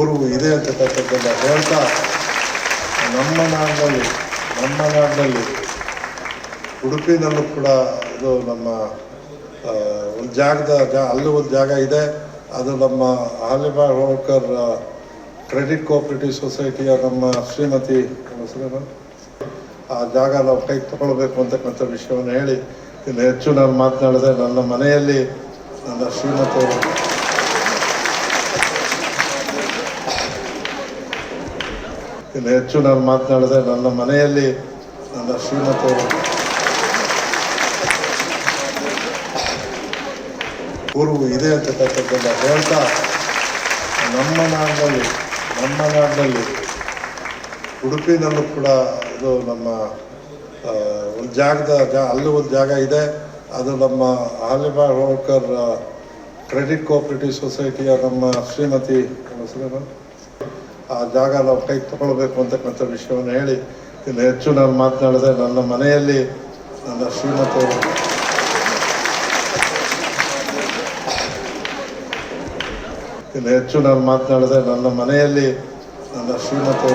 ಗುರುವು ಇದೆ ಅಂತಕ್ಕಂಥದ್ದನ್ನ ಹೇಳ್ತಾ, ನಮ್ಮ ನಾಡಿನಲ್ಲಿ ನಮ್ಮ ನಾಡಿನಲ್ಲಿ ಉಡುಪಿನಲ್ಲೂ ಕೂಡ ಇದು ನಮ್ಮ ಒಂದು ಜಾಗದ ಜಾ, ಅಲ್ಲೂ ಒಂದು ಜಾಗ ಇದೆ. ಅದು ನಮ್ಮ ಹಾಲಿಬಾಗ್ ಹೋಳ್ಕರ್ ಕ್ರೆಡಿಟ್ ಕೋಆಪರೇಟಿವ್ ಸೊಸೈಟಿಯ ನಮ್ಮ ಶ್ರೀಮತಿ ಆ ಜಾಗ ನಾವು ಕೈ ತಗೊಳ್ಬೇಕು ಅಂತಕ್ಕಂಥ ವಿಷಯವನ್ನು ಹೇಳಿ, ಇನ್ನು ಹೆಚ್ಚು ನಾನು ಮಾತನಾಡಿದೆ ನನ್ನ ಮನೆಯಲ್ಲಿ ನನ್ನ ಶ್ರೀಮತಿ ಇನ್ನು ಹೆಚ್ಚು ನಾನು ಮಾತನಾಡಿದೆ ನನ್ನ ಮನೆಯಲ್ಲಿ ನನ್ನ ಶ್ರೀಮತಿ ಗುರು ಇದೆ ಅಂತಕ್ಕಂಥದ್ದನ್ನ ಹೇಳ್ತಾ, ನಮ್ಮ ನಾಡಿನಲ್ಲಿ ನಮ್ಮ ನಾಡಿನಲ್ಲಿ ಉಡುಪಿನಲ್ಲೂ ಕೂಡ ಇದು ನಮ್ಮ ಒಂದು ಜಾಗದ ಜಾ, ಅಲ್ಲೂ ಒಂದು ಜಾಗ ಇದೆ ಅದು ನಮ್ಮ ಹಾಲಿಬಾಗ್ ಹೋಳ್ಕರ್ ಕ್ರೆಡಿಟ್ ಕೋಆಪರೇಟಿವ್ ಸೊಸೈಟಿಯ ನಮ್ಮ ಶ್ರೀಮತಿ? ಆ ಜಾಗ ನಾವು ಕೈಗೆ ತಗೊಳ್ಬೇಕು ಅಂತಕ್ಕಂಥ ವಿಷಯವನ್ನು ಹೇಳಿ, ಇನ್ನು ಹೆಚ್ಚು ನಾನು ಮಾತನಾಡಿದೆ ನನ್ನ ಮನೆಯಲ್ಲಿ ನನ್ನ ಶ್ರೀಮತಿಯವರು ಇನ್ನು ಹೆಚ್ಚು ನಾನು ಮಾತನಾಡಿದೆ ನನ್ನ ಮನೆಯಲ್ಲಿ ನನ್ನ ಶ್ರೀಮತಿ